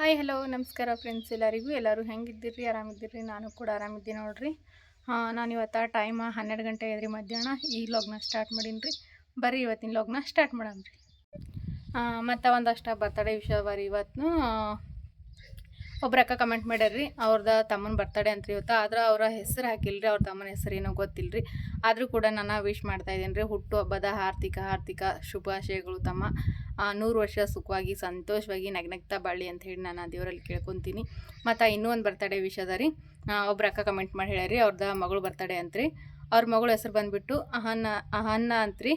Hi hello ನಮಸ್ಕಾರ friends ಎಲ್ಲರಿಗೂ. ಎಲ್ಲರೂ ಹೆಂಗಿದ್ದೀರಿ? ಆರಾಮಿದ್ದೀರಿ? ನಾನು ಕೂಡ ಆರಾಮಿದ್ದೀನಿ ನೋಡ್ರಿ. ಹಾಂ, ನಾನು ಇವತ್ತು ಟೈಮ್ ಹನ್ನೆರಡು ಗಂಟೆ ಐದ್ರಿ ಮಧ್ಯಾಹ್ನ. ಈ ಲಾಗ್ನ ಸ್ಟಾರ್ಟ್ ಮಾಡೀನಿ ರೀ ಬರ್ರಿ ಇವತ್ತಿನ ಲಾಗ್ನ ಸ್ಟಾರ್ಟ್ ಮಾಡಮ್ ರೀ ಮತ್ತು ಒಂದಷ್ಟು ಬರ್ತಡೇ ವಿಷಯ ಬರ್ರಿ ಇವತ್ತು ಒಬ್ರು ಅಕ್ಕ ಕಮೆಂಟ್ ಮಾಡ್ಯಾರ್ರಿ. ಅವ್ರದ್ದು ತಮ್ಮನ ಬರ್ತಡೇ ಅಂತ ಇವತ್ತು. ಆದ್ರೆ ಅವರ ಹೆಸರು ಹಾಕಿಲ್ರಿ. ಅವ್ರ ತಮ್ಮನ ಹೆಸರು ಏನೋ ಗೊತ್ತಿಲ್ಲ ರೀ ಆದರೂ ಕೂಡ ನಾನು ವಿಶ್ ಮಾಡ್ತಾ ಇದ್ದೀನಿ ರೀ ಹುಟ್ಟು ಹಬ್ಬದ ಆರ್ಥಿಕ ಆರ್ಥಿಕ ಶುಭಾಶಯಗಳು ತಮ್ಮ. ನೂರು ವರ್ಷ ಸುಖವಾಗಿ, ಸಂತೋಷವಾಗಿ ನಗ್ನಗ್ತಾ ಬಾಳಿ ಅಂತ ಹೇಳಿ ನಾನು ಆ ದೇವರಲ್ಲಿ ಕೇಳ್ಕೊತೀನಿ. ಮತ್ತು ಇನ್ನೂ ಒಂದು ಬರ್ತಡೇ ವಿಷಯದ ರೀ. ಒಬ್ರು ಅಕ್ಕ ಕಮೆಂಟ್ ಮಾಡಿ ಹೇಳ್ಯಾರಿ ಅವ್ರದ್ದು ಮಗಳು ಬರ್ತಡೇ ಅಂತ್ರಿ ಅವ್ರ ಮಗಳ ಹೆಸರು ಬಂದುಬಿಟ್ಟು ಅಹನ್ನ ಅಹನ್ನ ಅಂತ್ರಿ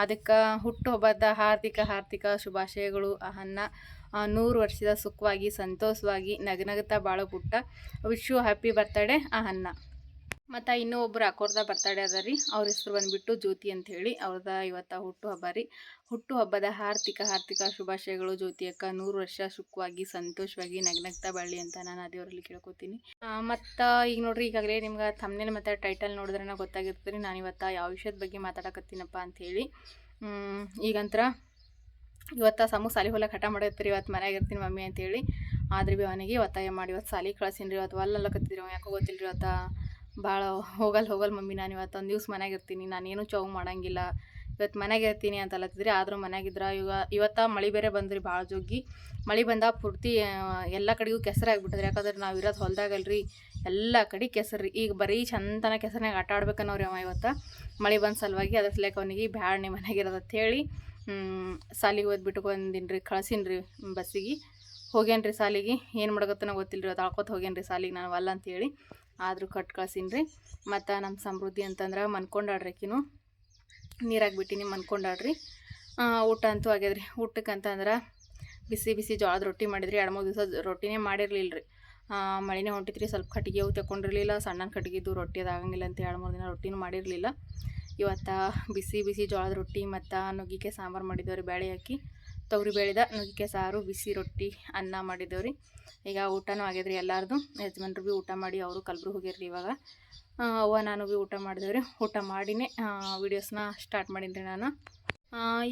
ಅದಕ್ಕೆ ಹುಟ್ಟುಹಬ್ಬದ ಹಾರ್ದಿಕ ಹಾರ್ದಿಕ ಶುಭಾಶಯಗಳು ಅಹನ್ನ. ನೂರು ವರ್ಷದ ಸುಖವಾಗಿ, ಸಂತೋಷವಾಗಿ ನಗನಗುತ್ತಾ ಬಾಳೋ ಪುಟ್ಟ. Wish you happy birthday Ahanna. ಮತ್ತು ಇನ್ನೂ ಒಬ್ಬರು ಅಕ್ಕೋರ್ದ ಬರ್ತಡೇ ಅದ ರೀ. ಅವ್ರ ಹೆಸರು ಬಂದುಬಿಟ್ಟು ಜ್ಯೋತಿ ಅಂತ ಹೇಳಿ ಅವ್ರದ ಇವತ್ತು ಹುಟ್ಟು ಹಬ್ಬ ರೀ. ಹುಟ್ಟು ಹಬ್ಬದ ಹಾರ್ದಿಕ ಹಾರ್ದಿಕ ಶುಭಾಶಯಗಳು ಜ್ಯೋತಿ ಅಕ್ಕ. ನೂರು ವರ್ಷ ಸುಖವಾಗಿ, ಸಂತೋಷವಾಗಿ ನಗ್ನಗ್ತಾ ಬಳ್ಳಿ ಅಂತ ನಾನು ಅದೇವರಲ್ಲಿ ದೇವರಲ್ಲಿ ಕೇಳ್ಕೊತೀನಿ. ಮತ್ತು ಈಗ ನೋಡ್ರಿ, ಈಗಾಗಲೇ ನಿಮ್ಗೆ ತಮ್ಮನೇಲಿ ಮತ್ತು ಟೈಟಲ್ ನೋಡಿದ್ರೆ ಗೊತ್ತಾಗಿರ್ತದೆ ರೀ. ನಾನು ಇವತ್ತು ಯಾವ ವಿಷಯದ ಬಗ್ಗೆ ಮಾತಾಡಕತ್ತೀನಪ್ಪ ಅಂಥೇಳಿ ಈಗಂತ್ರ ಇವತ್ತು ಸಮು ಸಾಲಿ ಹೊಲಕ್ಕೆ ಹಠ ಮಾಡತ್ತೀರಿ ಇವತ್ತು ಮನೆಯಾಗ ಇರ್ತೀನಿ ಮಮ್ಮಿ ಅಂತೇಳಿ ಆದ್ರೆ ಭೀ ಅವನಿಗೆ ಒತ್ತಾಯ ಮಾಡಿ? ಇವತ್ತು ಸಾಲಿ ಕಳ್ಸೀನಿ ರೀ ಇವತ್ತು ಒಲ್ಲಲ್ಲಕತ್ತಿದ್ರಿ ಅವ. ಯಾಕೋ ಗೊತ್ತಿಲ್ಲ ರೀ ಇವತ್ತು? ಭಾಳ ಹೋಗಲ್ಲ ಹೋಗಲ್ಲ ಮಮ್ಮಿ, ನಾನು ಇವತ್ತು ಒಂದು ದಿವ್ಸ ಮನ್ಯಾಗ ಇರ್ತೀನಿ ನಾನೇನು ಚೌ ಮಾಡಂಗಿಲ್ಲ. ಇವತ್ತು ಮನೆಗೆ ಇರ್ತೀನಿ ಅಂತ ಅಲ್ಲತ್ತಿದ್ರಿ ಆದರೂ ಮನೆಯಾಗಿದ್ರೆ ಇವ, ಇವತ್ತು ಮಳೆ ಬೇರೆ ಬಂದ್ರಿ ಭಾಳ ಜೋಗಿ ಮಳೆ ಬಂದಾಗ ಪೂರ್ತಿ ಎಲ್ಲ ಕಡೆಗೂ ಕೆಸರಾಗ್ಬಿಟ್ಟದ್ರಿ ಯಾಕಂದ್ರೆ ನಾವು ಇರೋದು ಹೊಲ್ದಾಗಲ್ರಿ ಎಲ್ಲ ಕಡೆ ಕೆಸರು. ರೀ ಈಗ ಬರೀ ಚಂದನ ಕೆಸರಿನಾಗ ಆಟ ಆಡ್ಬೇಕನ್ನೋರಿ ಅವ ಇವತ್ತು. ಮಳೆ ಬಂದ ಸಲುವಾಗಿ ಅದ್ರ ಸಲಕ್ಕೆ ಅವನಿಗೆ ಬ್ಯಾಡ ನಿಮ್ಮ ಮನೆಯಾಗಿರೋದು ಅಂತ ಹೇಳಿ ಸಾಲಿಗೆ ಓದ್ಬಿಟ್ಟು ಬಂದಿನಿ ರೀ ಕಳ್ಸೀನಿ ರೀ ಬಸ್ಸಿಗೆ. ಹೋಗ್ಯಾನ್ರಿ ಸಾಲಿಗೆ, ಏನು ಮಾಡಕತ್ತನೋ ಗೊತ್ತಿಲ್ಲ ರೀ ಅದು ಆಳ್ಕೊತ ಹೋಗ್ಯಾನ ಸಾಲಿಗೆ ನಾನು ಅಲ್ಲ ಅಂತೇಳಿ ಆದರೂ ಕಟ್ ಕಳ್ಸೀನಿ ಮತ್ತು ನಮ್ಮ ಸಮೃದ್ಧಿ ಅಂತಂದ್ರೆ ಮನ್ಕೊಂಡಾಡ್ರಿ ಆಕಿನು ನೀರಾಗಿ ಬಿಟ್ಟಿನಿ ಮನ್ಕೊಂಡಾಡ್ರಿ ಊಟ ಅಂತೂ ಆಗ್ಯದ್ರಿ. ಊಟಕ್ಕೆ ಅಂತಂದ್ರೆ ಬಿಸಿ ಬಿಸಿ ಜೋಳದ ರೊಟ್ಟಿ ಮಾಡಿದ್ರಿ. ಎರಡು ಮೂರು ದಿವಸ ರೊಟ್ಟಿನೇ ಮಾಡಿರಲಿಲ್ಲ ರೀ ಮಳಿನೇ ಹೊಂಟಿತ್ರಿ. ಸ್ವಲ್ಪ ಕಟ್ಟಿಗೆ ಅವು ತಗೊಂಡಿರಲಿಲ್ಲ ಸಣ್ಣ ಕಟ್ಟಿಗೆದು ರೊಟ್ಟಿ ಅದಾಗಂಗಿಲ್ಲ ಅಂತ ಎರಡು ಮೂರು ದಿನ ರೊಟ್ಟಿನೂ ಮಾಡಿರಲಿಲ್ಲ. ಇವತ್ತು ಬಿಸಿ ಬಿಸಿ ಜೋಳದ ರೊಟ್ಟಿ ಮತ್ತು ನುಗ್ಗಿಕೆ ಸಾಂಬಾರು ಮಾಡಿದ್ದೇವೆ ರೀ ಬೇಳೆ ಹಾಕಿ. ತೊಗರಿ ಬೇಳೆದ ನುಗ್ಗೆ ಸಾರು, ಬಿಸಿ ರೊಟ್ಟಿ, ಅನ್ನ ಮಾಡಿದ್ದೇವೆ ರೀ ಈಗ ಊಟನೂ ರೀ ಎಲ್ಲಾರ್ದು. ಯಜಮಾನರು ಭೀ ಊಟ ಮಾಡಿ ಅವರು ಕಲ್ಬ್ರು ಹೋಗಿರ್ರಿ ಇವಾಗ. ಅವ್ವ ನಾನು ಭೀ ಊಟ ಮಾಡಿದೇವೆ ರೀ ಊಟ ಮಾಡಿನೇ ವೀಡಿಯೋಸ್ನ ಸ್ಟಾರ್ಟ್ ಮಾಡೀನಿ ನಾನು.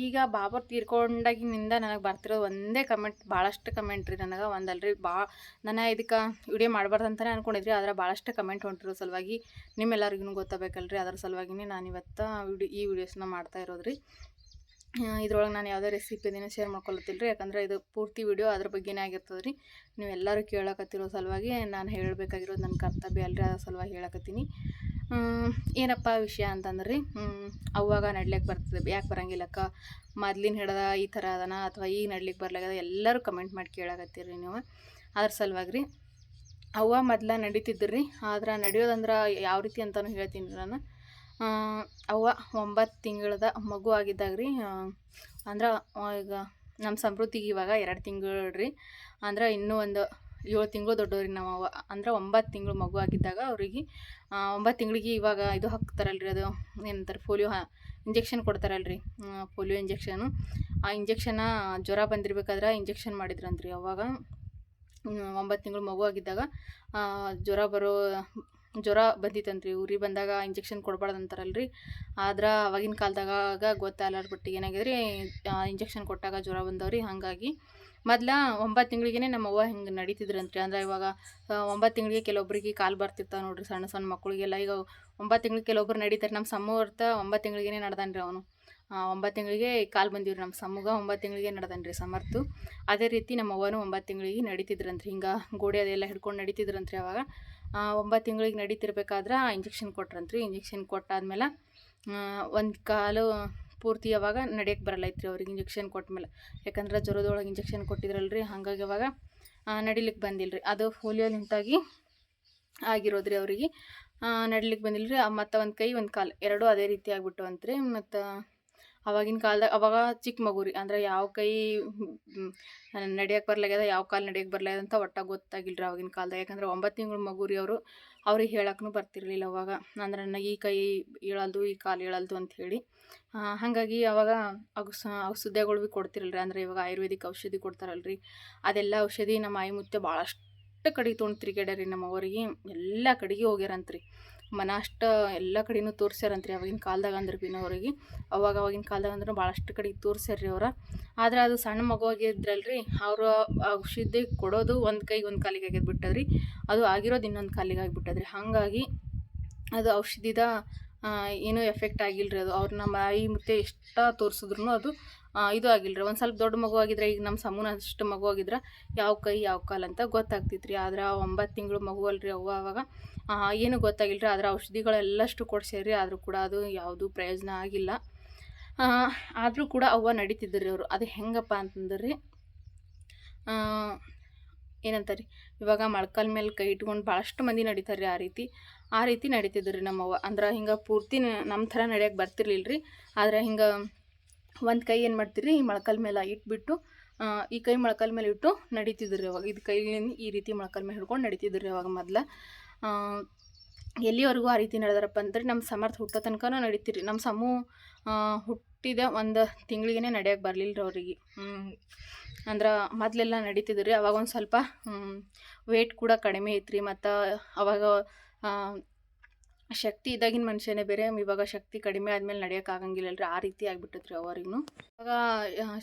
ಈಗ ಬಾಬರ್ ತೀರ್ಕೊಂಡಾಗಿನಿಂದ ನನಗೆ ಬರ್ತಿರೋದು ಒಂದೇ ಕಮೆಂಟ್ ಭಾಳಷ್ಟು ಕಮೆಂಟ್ ರೀ ನನಗೆ. ಒಂದಲ್ರಿ ಭಾಳ ನಾನು ಇದಕ್ಕೆ ವಿಡಿಯೋ ಮಾಡಬಾರ್ದು ಅಂತಲೇ ಅಂದ್ಕೊಂಡಿದ್ರಿ ಆದ್ರೆ ಭಾಳಷ್ಟು ಕಮೆಂಟ್ ಹೊಂಟಿರೋ ಸಲುವಾಗಿ. ನಿಮ್ಮೆಲ್ಲರಿಗೂ ಗೊತ್ತಾಗಬೇಕಲ್ರಿ, ಅದರ ಸಲುವಾಗಿನೇ ನಾನು ಇವತ್ತು ವಿಡಿಯೋ ಈ ವಿಡಿಯೋಸ್ನ ಮಾಡ್ತಾ ಇರೋದು ರೀ ಇದ್ರೊಳಗೆ ನಾನು ಯಾವುದೇ ರೆಸಿಪಿದಿನ ಶೇರ್ ಮಾಡ್ಕೊಳತ್ತಿಲ್ಲ ರೀ ಯಾಕಂದ್ರೆ ಇದು ಪೂರ್ತಿ ವಿಡಿಯೋ ಅದ್ರ ಬಗ್ಗೆನೇ ಆಗಿರ್ತದೆ ರೀ ನೀವು ಎಲ್ಲರೂ ಕೇಳಕತ್ತಿರೋ ಸಲುವಾಗಿ ನಾನು ಹೇಳಬೇಕಾಗಿರೋದು ನನ್ನ ಕರ್ತವ್ಯ ಅಲ್ರಿ, ಅದ್ರ ಸಲುವಾಗಿ ಹೇಳಕತ್ತೀನಿ. ಏನಪ್ಪ ವಿಷಯ ಅಂತಂದ್ರೆ ರೀ ಅವಾಗ ನಡ್ಲಿಕ್ಕೆ ಬರ್ತದೆ, ಯಾಕೆ ಬರಂಗಿಲ್ಲಕ್ಕ? ಮೊದ್ಲಿನ ಹಿಡ್ದ ಈ ಥರ ಅದನ ಅಥವಾ ಈಗ ನಡ್ಲಿಕ್ಕೆ ಬರ್ಲಾಗದ ಎಲ್ಲರೂ ಕಮೆಂಟ್ ಮಾಡಿ ಕೇಳಕತ್ತೀರಿ ನೀವು. ಅದ್ರ ಸಲುವಾಗಿ ರೀ ಅವ್ವ ಮೊದ್ಲ ನಡೀತಿದ್ರು, ಆದ್ರೆ ನಡೆಯೋದಂದ್ರೆ ಯಾವ ರೀತಿ ಅಂತಲೂ ಹೇಳ್ತೀನಿ ನಾನು. ಅವ್ವ ಒಂಬತ್ತು ತಿಂಗಳದ ಮಗು ಆಗಿದ್ದಾಗ ರೀ ಅಂದ್ರೆ ಈಗ ನಮ್ಮ ಸಮೃದ್ಧಿಗೆ ಇವಾಗ ಎರಡು ತಿಂಗಳು ರೀ ಅಂದ್ರೆ ಇನ್ನೂ ಒಂದು ಏಳು ತಿಂಗಳು ದೊಡ್ಡವ್ರಿ ನಾವು ಅಂದ್ರೆ ಒಂಬತ್ತು ತಿಂಗಳು ಮಗು ಆಗಿದ್ದಾಗ ಅವ್ರಿಗೆ ಒಂಬತ್ತು ತಿಂಗಳಿಗೆ ಇವಾಗ ಇದು ಹಾಕ್ತಾರಲ್ರಿ ಅದು, ಏನಂತಾರೆ, ಪೋಲಿಯೋ ಇಂಜೆಕ್ಷನ್ ಕೊಡ್ತಾರಲ್ರಿ. Polio injection. ಆ ಇಂಜೆಕ್ಷನ್ನ ಜ್ವರ ಬಂದಿರ್ಬೇಕಾದ್ರೆ ಇಂಜೆಕ್ಷನ್ ಮಾಡಿದ್ರಂತ್ರಿ ಅವಾಗ. ಒಂಬತ್ತು ತಿಂಗಳು ಮಗು ಆಗಿದ್ದಾಗ ಜ್ವರ ಬರೋ ಜ್ವರ ಬಂದಿತ್ತಂತ್ರಿ, ಉರಿ ಬಂದಾಗ ಇಂಜೆಕ್ಷನ್ ಕೊಡಬಾರ್ದು ಅಂತಾರಲ್ರಿ ಆದ್ರೆ ಅವಾಗಿನ ಕಾಲದಾಗ ಗೊತ್ತಾಗಲಾರ ಬಿಟ್ಟು ರೀ ಇಂಜೆಕ್ಷನ್ ಕೊಟ್ಟಾಗ ಜ್ವರ ಬಂದವ್ರಿ, ಹಾಗಾಗಿ. ಮೊದ್ಲ ಒಂಬತ್ತು ತಿಂಗಳಿಗೆ ನಮ್ಮ ಅವ್ವ ಹಿಂಗೆ ನಡೀತಿದ್ರಂತ್ರಿ. ಅಂದ್ರೆ ಇವಾಗ ಒಂಬತ್ತು ತಿಂಗಳಿಗೆ ಕೆಲವೊಬ್ಬರಿಗೆ ಕಾಲು ಬರ್ತಿರ್ತಾವೆ ನೋಡ್ರಿ, ಸಣ್ಣ ಸಣ್ಣ ಮಕ್ಕಳಿಗೆಲ್ಲ. ಈಗ ಒಂಬತ್ತು ತಿಂಗಳಿಗೆ ಕೆಲವೊಬ್ರು ನಡೀತಾರೆ. ನಮ್ಮ ಸಮ್ಮೂರ್ತ ಒಂಬತ್ತು ತಿಂಗಳಿಗೆ ನಡ್ದಾನ್ರಿ ಅವನು. ಒಂಬತ್ತು ತಿಂಗಳಿಗೆ ಕಾಲು ಬಂದಿವ್ರಿ ನಮ್ಮ ಸಮ್ಮಗ ಒಂಬತ್ತು ತಿಂಗಳಿಗೆ ನಡ್ದಾನ್ರಿ ಸಮರ್ಥು. ಅದೇ ರೀತಿ ನಮ್ಮ ಅವ್ವನೂ ಒಂಬತ್ತು ತಿಂಗಳಿಗೆ ನಡೀತಿದ್ರಂತ್ರಿ. ಹಿಂಗೆ ಗೋಡೆ ಅದೆಲ್ಲ ಹಿಡ್ಕೊಂಡು ನಡೀತಿದ್ರಂತ್ರಿ ಅವಾಗ. ಒಂಬತ್ತು ತಿಂಗಳಿಗೆ ನಡೀತಿರ್ಬೇಕಾದ್ರೆ ಇಂಜೆಕ್ಷನ್ ಕೊಟ್ರಂತ್ರಿ. ಇಂಜೆಕ್ಷನ್ ಕೊಟ್ಟಾದ್ಮೇಲೆ ಒಂದು ಕಾಲು ಪೂರ್ತಿ ಅವಾಗ ನಡೆಯಕ್ಕೆ ಬರಲ್ಲ ಐತ್ರಿ ಅವ್ರಿಗೆ ಇಂಜೆಕ್ಷನ್ ಕೊಟ್ಮೇಲೆ. ಯಾಕಂದ್ರೆ ಜ್ವರದೊಳಗೆ ಇಂಜೆಕ್ಷನ್ ಕೊಟ್ಟಿದ್ರಲ್ರಿ, ಹಾಗಾಗಿ ಅವಾಗ ನಡಿಲಿಕ್ಕೆ ಬಂದಿಲ್ಲ ರೀ ಅದು ಪೋಲಿಯೋಲಿಂತಾಗಿ ಆಗಿರೋದ್ರಿ ಅವರಿಗೆ. ನಡಿಲಿಕ್ಕೆ ಬಂದಿಲ್ಲ ರೀ ಮತ್ತು ಒಂದು ಕೈ, ಒಂದು ಕಾಲು, ಎರಡೂ ಅದೇ ರೀತಿ ಆಗ್ಬಿಟ್ಟವಂತ್ರಿ. ಮತ್ತು ಅವಾಗಿನ ಕಾಲ್ದಾಗ, ಅವಾಗ ಚಿಕ್ಕ ಮಗು ರೀ ಅಂದ್ರೆ ಯಾವ ಕೈ ನಡಿಯಕ್ಕೆ ಬರ್ಲಾಗ್ಯದ, ಯಾವ ಕಾಲು ನಡೆಯಕ್ಕೆ ಬರ್ಲಾಗ್ಯದ ಅಂತ ಒಟ್ಟಾಗ ಗೊತ್ತಾಗಿಲ್ರಿ ಅವಾಗಿನ ಕಾಲದಾಗ. ಯಾಕಂದ್ರೆ ಒಂಬತ್ತು ತಿಂಗಳು ಮಗು ರೀ ಅವರು, ಅವ್ರಿಗೆ ಹೇಳಕ್ಕೂ ಬರ್ತಿರ್ಲಿಲ್ಲ ಅವಾಗ. ಅಂದ್ರೆ ನನಗೆ ಈ ಕೈ ಹೇಳಲ್ದು ಈ ಕಾಲು ಹೇಳಲ್ದು ಅಂತ ಹೇಳಿ. ಹಾಗಾಗಿ ಅವಾಗ ಅವು ಔಷಧಿಗಳು ಭೀ ಕೊಡ್ತಿರಲ್ರಿ. ಅಂದ್ರೆ ಇವಾಗ ಆಯುರ್ವೇದಿಕ್ ಔಷಧಿ ಕೊಡ್ತಾರಲ್ರಿ. ಅದೆಲ್ಲ ಔಷಧಿ ನಮ್ಮ ಆಯಿ ಮುತ್ತೆ ಭಾಳಷ್ಟು ಕಡೆಗೆ ತೊಗೊಂಡು ನಮ್ಮ ಅವರಿಗೆ. ಎಲ್ಲ ಕಡೆಗೆ ಹೋಗ್ಯಾರಂತ್ರಿ. ಮನ ಅಷ್ಟು ಎಲ್ಲ ಕಡೆನೂ ತೋರಿಸ್ಯಾರಂತ್ರಿ ಅವಾಗಿನ ಕಾಲದಾಗ ಅಂದ್ರೆ ಬಿನ ಅವ್ರಿಗೆ ಅವಾಗ ಅವಾಗಿನ ಕಾಲದಾಗ ಅಂದ್ರೆ ಭಾಳಷ್ಟು ಕಡೆ ತೋರ್ಸ್ಯಾರ್ರಿ ಅವ್ರ. ಆದ್ರೆ ಅದು ಸಣ್ಣ ಮಗುವಾಗಿದ್ರಲ್ರಿ, ಅವರು ಔಷಧಿ ಕೊಡೋದು ಒಂದು ಕೈಗೆ ಒಂದು ಕಾಲಿಗೆ ಆಗ್ಯದ ಬಿಟ್ಟದ್ರಿ. ಅದು ಆಗಿರೋದು ಇನ್ನೊಂದು ಕಾಲಿಗೆ ಆಗಿಬಿಟ್ಟದ್ರಿ ಹಾಗಾಗಿ ಅದು ಔಷಧಿದ ಏನೂ ಎಫೆಕ್ಟ್ ಆಗಿಲ್ಲ ರೀ ಅದು. ಅವ್ರು ನಮ್ಮ ಆಯಿ ಮತ್ತೆ ಎಷ್ಟು ತೋರಿಸಿದ್ರು ಅದು ಇದು ಆಗಿಲ್ಲ ರೀ ಒಂದು ಸ್ವಲ್ಪ ದೊಡ್ಡ ಮಗು ಆಗಿದ್ರೆ ಈಗ ನಮ್ಮ ಸಮೂನ ಅಷ್ಟು ಮಗು ಆಗಿದ್ರೆ ಯಾವ ಕೈ ಯಾವ ಕಾಲು ಅಂತ ಗೊತ್ತಾಗ್ತಿತ್ತು ರೀ ಆದ್ರೆ ಒಂಬತ್ತು ತಿಂಗಳು ಮಗು ಅಲ್ರಿ ಅವಾಗ. ಏನೂ ಗೊತ್ತಾಗಿಲ್ಲ ರೀ ಅದರ ಔಷಧಿಗಳೆಲ್ಲಷ್ಟು ಕೊಡ್ಸ್ಯಾರಿ ಆದರೂ ಕೂಡ ಅದು ಯಾವುದೂ ಪ್ರಯೋಜನ ಆಗಿಲ್ಲ. ಆದರೂ ಕೂಡ ಅವ್ವ ನಡೀತಿದ್ರು ರೀ ಅವರು. ಅದು ಹೆಂಗಪ್ಪ ಅಂತಂದ್ರೆ ರೀ ಏನಂತಾರೆ, ಇವಾಗ ಮಳ್ಕಲ್ ಮೇಲೆ ಕೈ ಇಟ್ಕೊಂಡು ಭಾಳಷ್ಟು ಮಂದಿ ನಡೀತಾರೆ ಆ ರೀತಿ. ಆ ರೀತಿ ನಡೀತಿದ್ರು ರೀ ನಮ್ಮವ್ವ ಅಂದ್ರೆ ಹಿಂಗೆ ಪೂರ್ತಿ ನಮ್ಮ ಥರ ನಡೆಯೋಕೆ ಬರ್ತಿರ್ಲಿಲ್ಲ ರೀ ಆದರೆ ಹಿಂಗೆ ಒಂದು ಕೈ ಏನು ಮಾಡ್ತೀರಿ ಮೊಳ್ಕಾಲ ಮೇಲೆ ಇಟ್ಬಿಟ್ಟು ಈ ಕೈ ಮೊಳ್ಕಾಲ ಮೇಲೆ ಇಟ್ಟು ನಡೀತಿದ್ರು ಅವಾಗ. ಇದು ಕೈಲಿಂದ ಈ ರೀತಿ ಮೊಳಕಾಲ ಮೇಲೆ ಹಿಡ್ಕೊಂಡು ನಡೀತಿದ್ರು ರೀ ಅವಾಗ ಮೊದ್ಲು. ಎಲ್ಲಿವರೆಗೂ ಆ ರೀತಿ ನಡೆದಾರಪ್ಪ ಅಂದ್ರೆ ನಮ್ಮ ಸಮರ್ಥ ಹುಟ್ಟೋ ತನಕನೂ ನಡೀತೀರಿ ನಮ್ಮ ಸಮೂ ಹುಟ್ಟಿದ ಒಂದು ತಿಂಗಳಿಗೇ ನಡೆಯೋಕೆ ಬರಲಿಲ್ಲ ರೀ ಅವ್ರಿಗೆ ಅಂದ್ರೆ ಮೊದಲೆಲ್ಲ ನಡೀತಿದ್ರಿ. ಅವಾಗ ಒಂದು ಸ್ವಲ್ಪ ವೇಟ್ ಕೂಡ ಕಡಿಮೆ ಐತ್ರಿ. ಮತ್ತು ಅವಾಗ ಶಕ್ತಿ ಇದ್ದಾಗಿನ ಮನುಷ್ಯನೇ ಬೇರೆ ಇವಾಗ ಶಕ್ತಿ ಕಡಿಮೆ ಆದ್ಮೇಲೆ ನಡೆಯೋಕ್ಕಾಗಂಗಿಲ್ಲಲ್ರಿ ಆ ರೀತಿ ಆಗ್ಬಿಟ್ಟೈತ್ರಿ ಅವರಿಗೂ ಇವಾಗ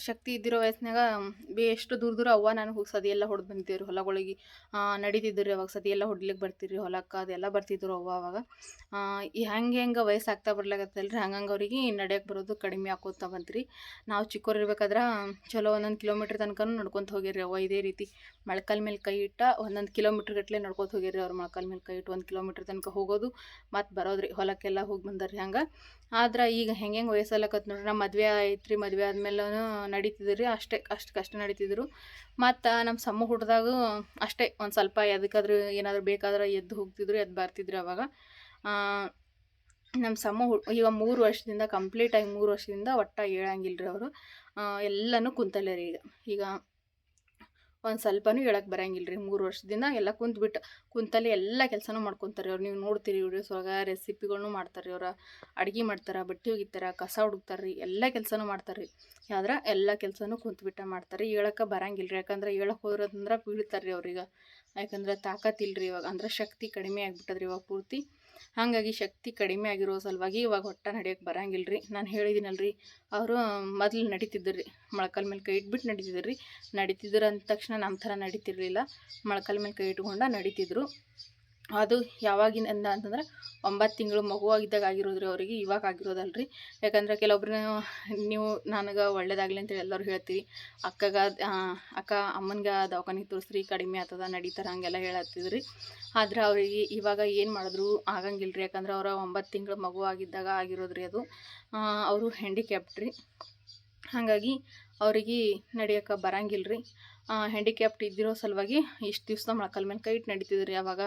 ಶಕ್ತಿ ಇದ್ದಿರೋ ವಯಸ್ಸಿನಾಗ ಬೇ, ಎಷ್ಟು ದೂರ ದೂರ ಅವ್ವ ನಾನು ಹೋಗಿ ಸದಿ ಎಲ್ಲ ಹೊಡೆದು ಬಂದಿದ್ದೀರಿ ಹೊಲಗಳಿಗೆ. ನಡೀತಿದ್ರು ಅವಾಗ ಸದಿ ಎಲ್ಲ ಹೊಡ್ಲಿಕ್ಕೆ ಬರ್ತಿರಿ ಹೊಲಕ್ಕೆ, ಅದೆಲ್ಲ ಬರ್ತಿದ್ರು ಅವ್ವ ಅವಾಗ. ಹೆಂಗೆ ಹೆಂಗೆ ವಯಸ್ಸಾಗ್ತಾ ಬರ್ಲಾಗತ್ತಲ್ರಿ ಹಂಗಂಗೆ ಅವ್ರಿಗೆ ನಡೆಯಕ್ಕೆ ಬರೋದು ಕಡಿಮೆ ಆಕೋತಾ ಬಂತ್ರಿ. ನಾವು ಚಿಕ್ಕವ್ರು ಇರ್ಬೇಕಾದ್ರೆ ಚಲೋ ಒಂದೊಂದು ಕಿಲೋಮೀಟ್ರ್ ತನಕನೂ ನಡ್ಕೊತ ಹೋಗಿರಿ ಅವ್ವ ಇದೇ ರೀತಿ. ಮೊಳಕಾಲ ಮೇಲೆ ಕೈ ಇಟ್ಟ ಒಂದೊಂದು ಕಿಲೋಮೀಟ್ರ್ ಗಟ್ಟಲೆ ನಡ್ಕೊತ ಹೋಗಿರಿ ಅವ್ರ ಮೊಳ್ಕಾಲ ಮೇಲೆ ಕೈ ಇಟ್ಟು ಒಂದು ಕಿಲೋಮೀಟ್ರ್ ತನಕ ಹೋಗೋದು. ಮತ್ತು ಬರೋದ್ರಿ, ಹೊಲಕ್ಕೆಲ್ಲ ಹೋಗಿ ಬಂದರ್ರಿ ಹಂಗೆ. ಆದ್ರೆ ಈಗ ಹೆಂಗೆ ಹೆಂಗೆ ವಯಸ್ಸಲ್ಲಕತ್ ನೋಡ್ರಿ ನಮ್ಮ ಮದುವೆ ಐತ್ರಿ ಮದುವೆ ಆದ್ಮೇಲೂ ನಡೀತಿದ್ರಿ ರೀ ಅಷ್ಟೇ, ಅಷ್ಟು ಕಷ್ಟ ನಡೀತಿದ್ರು. ಮತ್ತು ನಮ್ಮ ಸಮ್ಮ ಹುಟ್ಟಿದಾಗ ಅಷ್ಟೇ, ಒಂದು ಸ್ವಲ್ಪ ಎದಕ್ಕಾದ್ರೂ ಏನಾದರೂ ಬೇಕಾದ್ರೆ ಎದ್ದು ಹೋಗ್ತಿದ್ರು ಎದ್ದು ಬರ್ತಿದ್ರು ಅವಾಗ. ನಮ್ಮ ಸಮ ಈಗ ಮೂರು ವರ್ಷದಿಂದ ಕಂಪ್ಲೀಟಾಗಿ ಮೂರು ವರ್ಷದಿಂದ ಒಟ್ಟು ಹೇಳಂಗಿಲ್ಲ ರೀ ಅವರು ಎಲ್ಲನೂ ಕುಂತಲ್ಲೇ ರೀ ಈಗ. ಈಗ ಒಂದು ಸ್ವಲ್ಪನೂ ಹೇಳಕ್ಕೆ ಬರಂಗಿಲ್ಲ ರೀ ಮೂರು ವರ್ಷದಿಂದ ಎಲ್ಲ ಕುಂತ್ಬಿಟ್ಟು ಕುಂತಲ್ಲಿ ಎಲ್ಲ ಕೆಲಸನೂ ಮಾಡ್ಕೊತಾರೆ ಅವ್ರು. ನೀವು ನೋಡ್ತೀರಿ ವಿಡಿಯೋಸ್ ಒಳಗೆ ರೆಸಿಪಿಗಳನ್ನೂ ಮಾಡ್ತಾರೆ ಅವ್ರು. ಅಡುಗೆ ಮಾಡ್ತಾರೆ, ಬಟ್ಟೆ ಒಗಿತಾರೆ, ಕಸ ಹುಡುಕ್ತಾರೆ ರೀ ಎಲ್ಲ ಕೆಲಸನೂ ಮಾಡ್ತಾರೆ ರೀ ಆದ್ರೆ ಎಲ್ಲ ಕೆಲಸನೂ ಕುಂತ್ಬಿಟ್ಟ ಮಾಡ್ತಾರೆ ಹೇಳಕ್ಕೆ ಬರಂಗಿಲ್ಲ ರೀ ಯಾಕಂದ್ರೆ ಹೇಳಕ್ಕೆ ಹೋದ್ರಂದ್ರೆ ಬೀಳ್ತಾರೆ ರೀ ಅವ್ರಿಗೆ. ಯಾಕಂದ್ರೆ ತಾಕತ್ತಿಲ್ಲ ರೀ ಇವಾಗ. ಅಂದ್ರೆ ಶಕ್ತಿ ಕಡಿಮೆ ಆಗಿಬಿಟ್ಟದ್ರಿ ಇವಾಗ ಪೂರ್ತಿ. ಹಾಗಾಗಿ ಶಕ್ತಿ ಕಡಿಮೆ ಆಗಿರೋ ಸಲುವಾಗಿ ಇವಾಗ ಹೊಟ್ಟೆ ನಡೆಯೋಕೆ ಬರಂಗಿಲ್ಲ ರೀ ನಾನು ಹೇಳಿದ್ದೀನಲ್ರಿ ಅವರು ಮೊದಲು ನಡೀತಿದ್ರು ರೀ ಮೊಳಕಾಲ ಮೇಲೆ ಕೈ ಇಟ್ಬಿಟ್ಟು ನಡೀತಿದ್ರು ರೀ ನಡೀತಿದ್ರು ಅಂದ ತಕ್ಷಣ ನಮ್ಮ ಥರ ನಡೀತಿರ್ಲಿಲ್ಲ. ಮೊಳಕಾಲ ಮೇಲೆ ಕೈ ಇಟ್ಕೊಂಡು ನಡೀತಿದ್ರು. ಅದು ಯಾವಾಗಿನ ಅಂತಂದ್ರೆ ಒಂಬತ್ತು ತಿಂಗಳು ಮಗುವಾಗಿದ್ದಾಗ ಆಗಿರೋದು ರೀ ಅವರಿಗೆ ಇವಾಗ ಆಗಿರೋದಲ್ಲ ರೀ ಯಾಕಂದ್ರೆ ಕೆಲವೊಬ್ರು ನೀವು ನನಗೆ ಒಳ್ಳೇದಾಗಲಿ ಅಂತೇಳಿ ಎಲ್ಲರೂ ಹೇಳ್ತೀರಿ. ಅಕ್ಕಗ ಅಕ್ಕ ಅಮ್ಮನಿಗೆ ದವಾಖಾನಿಗೆ ತೋರಿಸ್ರಿ, ಕಡಿಮೆ ಆಗ್ತದ ನಡೀತಾರೆ ಹಂಗೆಲ್ಲ ಹೇಳತ್ತಿದ್ರಿ. ಆದ್ರೆ ಅವರಿಗೆ ಇವಾಗ ಏನು ಮಾಡಿದ್ರು ಆಗಂಗಿಲ್ಲ ರೀ ಯಾಕಂದ್ರೆ ಅವರ ಒಂಬತ್ತು ತಿಂಗಳು ಮಗು ಆಗಿದ್ದಾಗ ಆಗಿರೋದು ರೀ ಅದು ಅವರು ಹ್ಯಾಂಡಿಕ್ಯಾಪ್ಟ್ ರೀ ಹಾಗಾಗಿ ಅವ್ರಿಗೆ ನಡೆಯೋಕೆ ಬರಂಗಿಲ್ಲ ರೀ ಹ್ಯಾಂಡಿಕ್ಯಾಪ್ಟ್ ಇದ್ದಿರೋ ಸಲುವಾಗಿ ಇಷ್ಟು ದಿವ್ಸ ಮೊಳಕಲ್ ಮೇಲೆ ಕೈ ಇಟ್ಟು ನಡೀತಿದ್ರು ರೀ ಅವಾಗ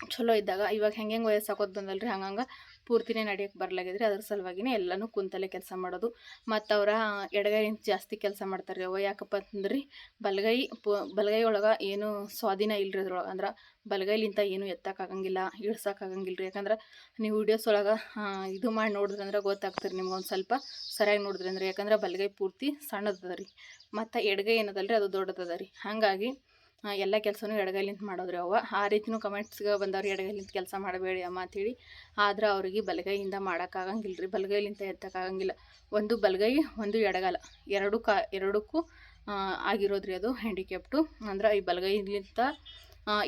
ಚಲೋ ಇದ್ದಾಗ ಇವಾಗ ಹೆಂಗೆ ಹೆಂಗೆ ವಯಸ್ಸಾಕೋದು ಬಂದಲ್ರಿ ಹಂಗಂಗೆ. ಪೂರ್ತಿನೇ ನಡೆಯೋಕ್ಕೆ ಬರಲಾಗಿದ್ರೆ ಅದ್ರ ಸಲುವಾಗಿನೇ ಎಲ್ಲನೂ ಕುಂತಲ್ಲೇ ಕೆಲಸ ಮಾಡೋದು. ಮತ್ತು ಅವರ ಎಡಗೈಯಿಂದ ಜಾಸ್ತಿ ಕೆಲಸ ಮಾಡ್ತಾರೆ. ಅವ ಯಾಕಪ್ಪ ಅಂತಂದ್ರೆ ಬಲಗೈ ಪು ಬಲಗೈ ಒಳಗೆ ಏನು ಸ್ವಾಧೀನ ಇಲ್ರಿ ಅದ್ರೊಳಗೆ. ಅಂದ್ರೆ ಬಲಗೈಲಿಂತ ಏನು ಎತ್ತಕ್ಕಾಗಂಗಿಲ್ಲ ಇಳ್ಸಕ್ಕಾಗಂಗಿಲ್ಲ ರೀ ಯಾಕಂದ್ರೆ ನೀವು ವಿಡಿಯೋಸ್ ಒಳಗೆ ಇದು ಮಾಡಿ ನೋಡಿದ್ರೆ ಅಂದ್ರೆ ಗೊತ್ತಾಗ್ತದೆ ನಿಮ್ಗೆ ಒಂದು ಸ್ವಲ್ಪ ಸರಿಯಾಗಿ ನೋಡಿದ್ರಿ ಅಂದ್ರೆ. ಯಾಕಂದ್ರೆ ಬಲಗೈ ಪೂರ್ತಿ ಸಣ್ಣದದ ರೀ. ಮತ್ತು ಎಡಗೈ ಏನದಲ್ಲ ಅದು ದೊಡ್ಡದದ ರೀ. ಹಾಗಾಗಿ ಎಲ್ಲ ಕೆಲಸನೂ ಎಡಗೈಲಿಂದ ಮಾಡೋದ್ರಿ ಅವ ಆ ರೀತಿನೂ ಕಮೆಂಟ್ಸ್ಗೆ ಬಂದವ್ರು ಎಡಗೈಲಿಂತ ಕೆಲಸ ಮಾಡಬೇಡಿ ಅಮ್ಮ ಅಂತೇಳಿ. ಆದ್ರೆ ಅವ್ರಿಗೆ ಬಲಗೈಯಿಂದ ಮಾಡೋಕ್ಕಾಗಂಗಿಲ್ಲ ರೀ ಬಲಗೈಲಿಂದ ಎತ್ತಕ್ಕಾಗಂಗಿಲ್ಲ ಒಂದು ಬಲಗೈ, ಒಂದು ಎಡಗಾಲ. ಎರಡು ಕಾ, ಎರಡಕ್ಕೂ ಆಗಿರೋದ್ರಿ ಅದು ಹ್ಯಾಂಡಿಕ್ಯಾಪ್ಟು ಅಂದ್ರೆ ಈ ಬಲಗೈಲಿಂತ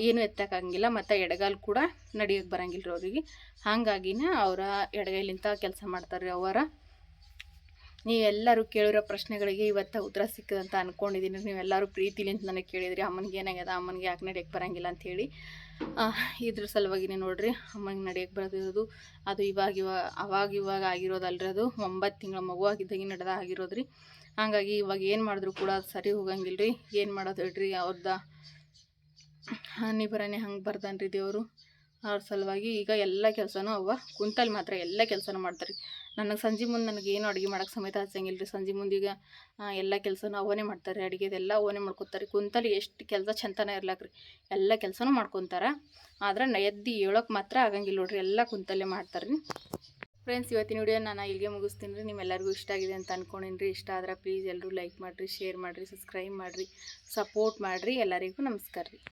ಏನು ಎತ್ತಕ್ಕಾಗಂಗಿಲ್ಲ ಮತ್ತು ಎಡಗಾಲು ಕೂಡ ನಡಿಯೋಕೆ ಬರಂಗಿಲ್ಲ ರೀ ಅವರಿಗೆ. ಹಾಗಾಗಿನೇ ಅವರ ಎಡಗೈಲಿಂತ ಕೆಲಸ ಮಾಡ್ತಾರೆ ರೀ ಅವರ ನೀವೆಲ್ಲರೂ ಕೇಳಿರೋ ಪ್ರಶ್ನೆಗಳಿಗೆ ಇವತ್ತು ಉತ್ತರ ಸಿಕ್ಕದಂತ ಅಂದ್ಕೊಂಡಿದ್ದೀನಿ ನೀವೆಲ್ಲರೂ ಪ್ರೀತಿಲಿಂತ ನನಗೆ ಕೇಳಿದ್ರಿ. ಅಮ್ಮನಿಗೆ ಏನಾಗ್ಯದ? ಅಮ್ಮನಿಗೆ ಯಾಕೆ ನಡೆಯಕ್ಕೆ ಬರಂಗಿಲ್ಲ ಅಂಥೇಳಿ ಇದ್ರ ಸಲುವಾಗಿನೇ ನೋಡ್ರಿ. ಅಮ್ಮನಿಗೆ ನಡೆಯಕ್ಕೆ ಬರೋದಿರೋದು ಅದು ಇವಾಗ ಇವಾಗ ಅವಾಗ ಇವಾಗ ಆಗಿರೋದಲ್ರಿ ಅದು. ಒಂಬತ್ತು ತಿಂಗಳ ಮಗು ಆಗಿದ್ದಾಗಿ ನಡೆದ ಆಗಿರೋದ್ರಿ. ಹಾಗಾಗಿ ಇವಾಗ ಏನು ಮಾಡಿದ್ರು ಕೂಡ ಅದು ಸರಿ ಹೋಗಂಗಿಲ್ಲ ರೀ ಏನು ಮಾಡೋದು ಹೇಳ್ರಿ? ಅವ್ರದ್ದ ಹನಿ ಬರನೇ ಹಂಗೆ ಬರ್ದಾನ್ರಿ ದೇವರು. ಅವ್ರ ಸಲುವಾಗಿ ಈಗ ಎಲ್ಲ ಕೆಲಸನೂ ಅವ್ವ ಕುಂತಲ್ಲಿ ಮಾತ್ರ ಎಲ್ಲ ಕೆಲಸನೂ ಮಾಡ್ತಾರೆ. ನನಗೆ ಸಂಜೆ ಮುಂದೆ ನನಗೆ ಏನು ಅಡುಗೆ ಮಾಡೋಕ್ಕೆ ಸಮೇತ ಹಚ್ಚಂಗಿಲ್ಲ ರೀ ಸಂಜೆ ಈಗ ಎಲ್ಲ ಕೆಲಸನೂ ಅವನೇ ಮಾಡ್ತಾರೆ. ಅಡುಗೆದೆಲ್ಲ ಅವನೇ ಮಾಡ್ಕೊತಾರೆ. ಕುಂತಲ್ಲಿ ಎಷ್ಟು ಕೆಲಸ ಚಂತನ ಇರ್ಲಾಕ್ರಿ. ಎಲ್ಲ ಕೆಲಸನೂ ಮಾಡ್ಕೊತಾರೆ. ಆದ್ರೆ ಎದ್ದು ಹೇಳೋಕೆ ಮಾತ್ರ ಆಗಂಗಿಲ್ಲ ನೋಡ್ರಿ. ಎಲ್ಲ ಕುಂತಲ್ಲೇ ಮಾಡ್ತಾರೆ ರೀ ಫ್ರೆಂಡ್ಸ್ ಇವತ್ತಿನ ವಿಡಿಯೋ ನಾನು ಇಲ್ಲಿಗೆ ಮುಗಿಸ್ತೀನಿ ರೀ. ನಿಮ್ಮೆಲ್ಲರಿಗೂ ಇಷ್ಟ ಆಗಿದೆ ಅಂತ ಅಂದ್ಕೊಂಡಿನಿ ರೀ. ಇಷ್ಟ ಆದ್ರೆ ಪ್ಲೀಸ್ ಎಲ್ಲರೂ ಲೈಕ್ ಮಾಡಿರಿ ಶೇರ್ ಮಾಡಿರಿ ಸಬ್ಸ್ಕ್ರೈಬ್ ಮಾಡಿರಿ ಸಪೋರ್ಟ್ ಮಾಡಿರಿ. ಎಲ್ಲರಿಗೂ ನಮಸ್ಕಾರ ರೀ.